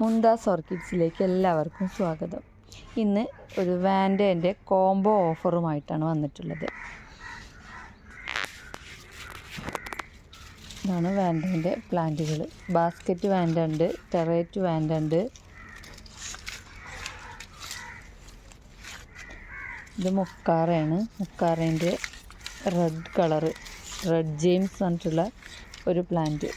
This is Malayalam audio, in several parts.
മുന്താസ് ഓർക്കിഡ്സിലേക്ക് എല്ലാവർക്കും സ്വാഗതം. ഇന്ന് ഒരു വാൻഡേന്റെ കോംബോ ഓഫറുമായിട്ടാണ് വന്നിട്ടുള്ളത്. ഇതാണ് വാൻഡേന്റെ പ്ലാന്റുകൾ. ബാസ്ക്കറ്റ് വാൻഡ ഉണ്ട് ടെറേറ്റ് വാൻഡ ഉണ്ട് ഇത് മുക്കാറയാണ്. മുക്കാറേന്റെ റെഡ് കളറ് റെഡ് ജെയിംസ് പറഞ്ഞിട്ടുള്ള ഒരു പ്ലാന്റ്.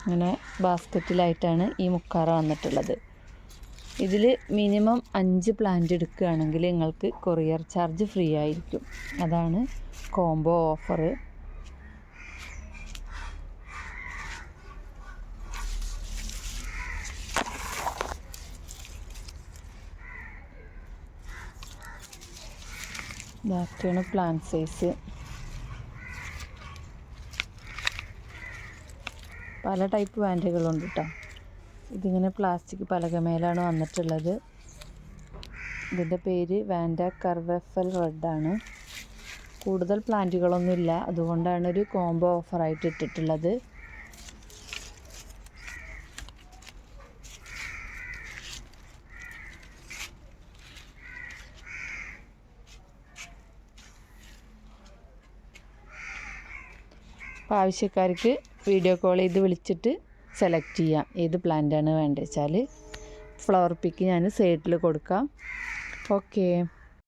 അങ്ങനെ ബാസ്ക്കറ്റിലായിട്ടാണ് ഈ മുക്കാറ വന്നിട്ടുള്ളത്. ഇതിൽ മിനിമം അഞ്ച് പ്ലാന്റ് എടുക്കുകയാണെങ്കിൽ നിങ്ങൾക്ക് കൊറിയർ ചാർജ് ഫ്രീ ആയിരിക്കും. അതാണ് കോംബോ ഓഫർ ബാക്കിയാണ് പ്ലാന്റ് സൈസ്. പല ടൈപ്പ് വാൻഡുകളുണ്ട് കേട്ടോ ഇതിങ്ങനെ പ്ലാസ്റ്റിക് പലകമേലാണ് വന്നിട്ടുള്ളത്. ഇതിന്റെ പേര് വാൻഡ കർവഫൽ റെഡാണ് കൂടുതൽ പ്ലാന്റുകളൊന്നുമില്ല അതുകൊണ്ടാണ് ഒരു കോംബോ ഓഫറായിട്ട് ഇട്ടിട്ടുള്ളത്. ആവശ്യക്കാർക്ക് വീഡിയോ കോൾ ചെയ്ത് വിളിച്ചിട്ട് സെലക്ട് ചെയ്യാം. ഏത് പ്ലാന്റാണ് വേണ്ടത് വെച്ചാൽ ഫ്ലവർ പിക്ക് ഞാൻ സൈഡിൽ കൊടുക്കാം. ഓക്കേ